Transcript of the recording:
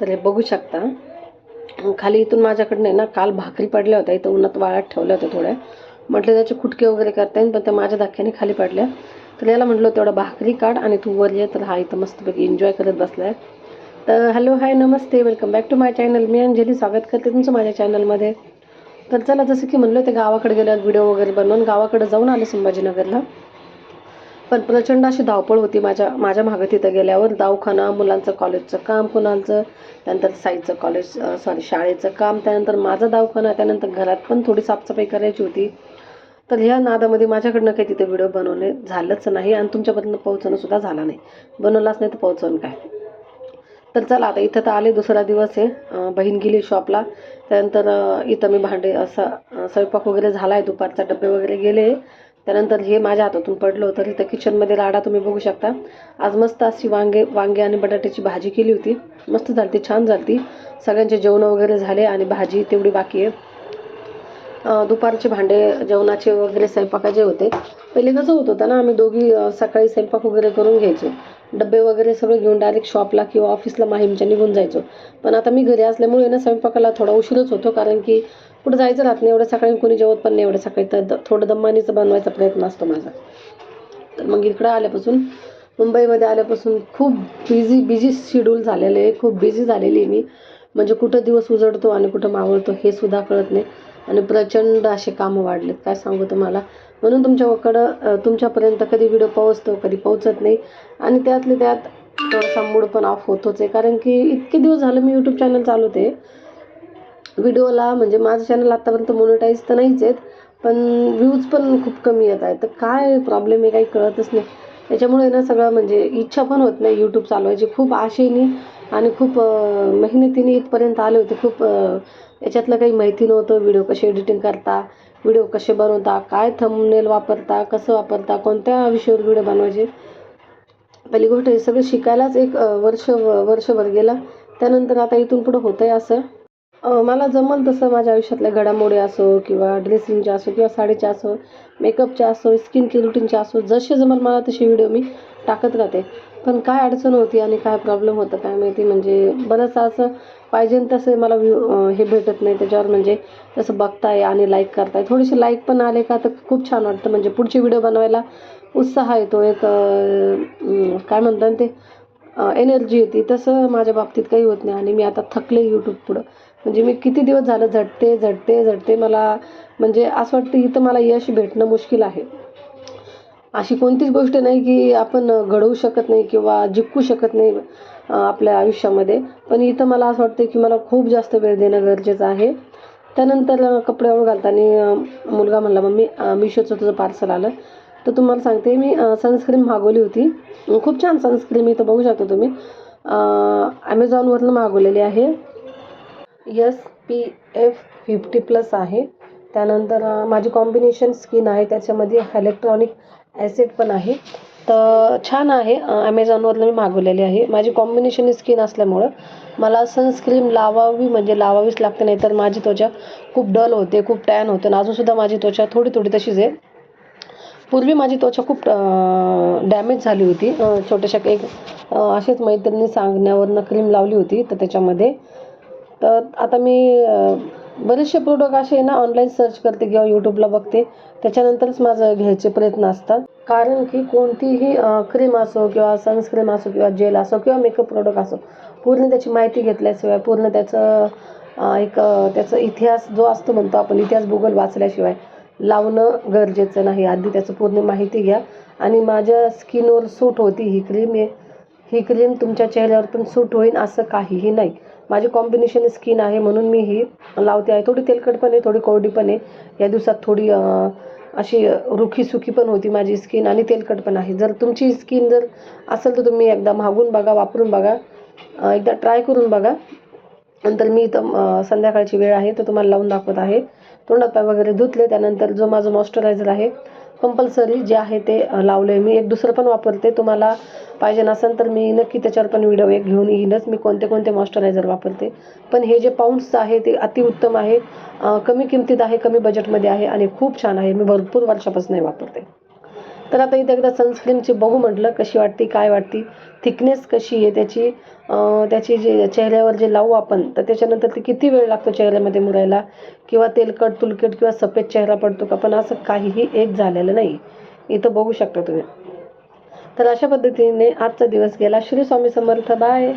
तर हे बघू शकता. खाली इथून माझ्याकडनं आहे ना काल भाकरी पडल्या होत्या. इथं उन्हात वाळ्यात ठेवल्या होत्या थोड्या. म्हटलं त्याचे खुटके वगैरे करता येईल पण त्या माझ्या धाक्याने खाली पडल्या. तर याला म्हटलं तेवढं भाकरी काढ आणि तू वर ये. तर हा इथं मस्तपैकी एन्जॉय करत बसलाय. तर hello hi namaste welcome back to my channel मी अंजली स्वागत करते तुमचं माझ्या चॅनलमध्ये तर चला जसं की म्हणलं ते गावाकडे गेल्यावर व्हिडिओ वगैरे बनवून गावाकडे जाऊन आले संभाजीनगरला. पण प्रचंड अशी धावपळ होती माझ्या माझ्या मागं तिथं गेल्यावर. दवाखाना मुलांचं कॉलेजचं काम कुणाचं त्यानंतर साईचं कॉलेज सॉरी शाळेचं काम त्यानंतर माझा दवाखाना त्यानंतर घरात पण थोडी साफसफाई करायची होती. तर ह्या नादामध्ये माझ्याकडनं काही तिथे व्हिडिओ बनवणे झालंच नाही आणि तुमच्यापर्यंत पोहोचणं सुद्धा नाही. बनवलाच नाही तर पोहोचवून काय? तर चला आता इथं तर आले दुसरा दिवस आहे. बहीण गेली शॉपला. त्यानंतर इथं मी भांडे असं स्वयंपाक वगैरे झाला आहे दुपारचा डबे वगैरे गेले. त्यानंतर हे माझ्या हातातून पडलं होतं. इथं किचनमध्ये राडा तुम्ही बघू शकता. आज मस्त अशी वांगे वांगे आणि बटाट्याची भाजी केली होती. मस्त झाली ती छान झाली ती सगळ्यांचे जेवण वगैरे झाले आणि भाजी तेवढी बाकी आहे. दुपारचे भांडे जेवणाचे वगैरे स्वयंपाकाचे होते. पहिले कसं होत होतं ना आम्ही दोघी सकाळी स्वयंपाक वगैरे करून घ्यायचो. डबे वगैरे सगळे घेऊन डायरेक्ट शॉपला किंवा ऑफिसला माहीमच्या निघून जायचो. पण आता मी घरी असल्यामुळे ना स्वयंपाकाला थोडा उशीरच होतो. कारण की कुठं जायचं राहत नाही. एवढं सकाळी कोणी जेवत पण नाही एवढं सकाळी तर थोडं दम्मानीचं बनवायचा प्रयत्न असतो माझा. तर मग इकडं आल्यापासून मुंबईमध्ये आल्यापासून खूप बिझी बिझी शेड्यूल झालेलं आहे. खूप बिझी झालेली आहे मी. म्हणजे कुठं दिवस उजडतो आणि कुठं मावळतो हे सुद्धा कळत नाही. आणि प्रचंड असे कामं वाढलेत. काय सांगू तुम्हाला? म्हणून तुमच्याकडं तुमच्यापर्यंत कधी व्हिडिओ पोहोचतो कधी पोहोचत नाही. आणि त्यातले त्यात थोडासा मूड पण ऑफ होतोच आहे. कारण की इतके दिवस झालं मी यूट्यूब चॅनल चालवते व्हिडिओला म्हणजे माझं चॅनल आत्तापर्यंत मोनिटाईज तर नाहीच आहेत पण व्ह्यूज पण खूप कमी येत आहेत. तर काय प्रॉब्लेम आहे काही कळतच नाही. त्याच्यामुळे ना सगळं म्हणजे इच्छा पण होत नाही यूट्यूब चालवायची. खूप आशेने आणि खूप मेहनतीने इथपर्यंत आले होते. खूप याच्यातलं काही माहिती नव्हतं व्हिडिओ कसे एडिटिंग करता व्हिडिओ कसे बनवता काय थंबनेल वापरता कसं वापरता कोणत्या विषयावर व्हिडिओ बनवायचे. पहिली गोष्ट हे सगळं शिकायलाच एक वर्ष वर्षभर गेला. त्यानंतर आता इथून पुढं होतं आहे असं. मला जमल तसं माझ्या आयुष्यातल्या घडामोडी असो किंवा ड्रेसिंगच्या असो किंवा साडीच्या असो मेकअपच्या असो स्किन केअर रुटीनच्या असो जसे जमल मला तसे व्हिडिओ मी टाकत राहते. पण काय अडचण होती आणि काय प्रॉब्लेम होतं काय माहिती म्हणजे बरंचसं असं पाहिजे तसं मला व्ह्यू हे भेटत नाही. त्याच्यावर म्हणजे तसं बघताय आणि लाईक करताय. थोडेसे लाईक पण आले का तर खूप छान वाटतं. म्हणजे पुढचे व्हिडिओ बनवायला उत्साह येतो. एक काय म्हणतात ते? एनर्जी येते. तसं माझ्या बाबतीत काही होत नाही आणि मी आता थकले यूट्यूब पुढं. म्हणजे मी किती दिवस झालं झटते झटते झटते मला म्हणजे असं वाटतं इथं मला यश भेटणं मुश्किल आहे. अशी कोणतीच गोष्ट नाही की आपण घडवू शकत नाही किंवा जिंकू शकत नाही आपल्या आयुष्यामध्ये. पण इथं मला असं वाटतं की मला खूप जास्त वेळ देणं गरजेचं आहे. त्यानंतर कपड्यावर घालताना मुलगा म्हणला मम्मी मिशोचं तुझं पार्सल आलं. तर तुम्हाला सांगते मी सनस्क्रीन मागवली होती. खूप छान सनस्क्रीन इथं बघू शकता तुम्ही. ॲमेझॉनवरनं मागवलेली आहे. S P F fifty plus आहे. त्यानंतर माझी कॉम्बिनेशन स्किन आहे. त्याच्यामध्ये इलेक्ट्रॉनिक ॲसिड पण आहे. तर छान आहे ॲमेझॉनवरनं मी मागवलेली आहे. माझी कॉम्बिनेशन स्किन असल्यामुळं मला सनस्क्रीन लावावी म्हणजे लावावीच लागते. नाही तर माझी त्वचा खूप डल होते खूप टॅन होते. आणि अजूनसुद्धा माझी त्वचा थोडी थोडी तशीच आहे. पूर्वी माझी त्वचा खूप डॅमेज झाली होती. छोट्याशा एक अशीच मैत्रिणी सांगण्यावरनं क्रीम लावली होती तर त्याच्यामध्ये. तर आता मी बरेचसे प्रोडक्ट असे ना ऑनलाईन सर्च करते किंवा यूट्यूबला बघते. त्याच्यानंतरच माझं घ्यायचे प्रयत्न असतात. कारण की कोणतीही क्रीम असो किंवा सनस्क्रीम असो किंवा जेल असो किंवा मेकअप प्रोडक्ट असो पूर्ण त्याची माहिती घेतल्याशिवाय पूर्ण त्याचं एक त्याचा इतिहास जो असतो म्हणतो आपण इतिहास भूगोल वाचल्याशिवाय लावणं गरजेचं नाही. आधी त्याचं पूर्ण माहिती घ्या. आणि माझ्या स्किनवर सूट होती ही क्रीम आहे ही क्रीम तुमच्या चेहऱ्यावर पण सूट होईल असं काहीही नाही. माझी कॉम्बिनेशन स्किन आहे म्हणून मी ही लावते आहे. थोडी तेलकट पण आहे थोडी कोरडी पण आहे. या दिवसात थोडी अशी रुखी सुखी पण होती माझी स्किन आणि तेलकट पण आहे. जर तुमची स्किन जर असेल तर तुम्ही एकदा मागून बघा वापरून बघा. एकदा ट्राय करून बघा. नंतर मी इथं संध्याकाळची वेळ आहे तर तुम्हाला लावून दाखवत आहे. तोंडपाय वगैरे धुतले त्यानंतर जो माझं मॉइश्चरायझर आहे कंपल्सरी जे आहे ते लावले लावलं आहे मी एक दुसरं पण वापरते. तुम्हाला पाहिजे नसेल तर मी नक्की त्याच्यावर पण व्हिडिओ एक घेऊन येईनच मी कोणते कोणते मॉइश्चरायझर वापरते. पण हे जे पाऊंड्सचं आहे ते अतिउत्तम आहे. कमी किमतीत आहे कमी बजेटमध्ये आहे आणि खूप छान आहे. मी भरपूर वर्षापासून वापरते. तर आता इथे एकदा सनस्क्रीनची बघू म्हटलं कशी वाटते काय वाटते थिकनेस कशी आहे त्याची त्याची जे चेहऱ्यावर जे लावू आपण तर त्याच्यानंतर ते किती वेळ लागतो चेहऱ्यामध्ये मुरायला? किंवा तेलकट तुलकट किंवा सफेद चेहरा पडतो का? पण असं काहीही एक झालेलं नाही. इथं बघू शकता तुम्ही. तर अशा पद्धतीने आजचा दिवस गेला. श्री स्वामी समर्थ. बाय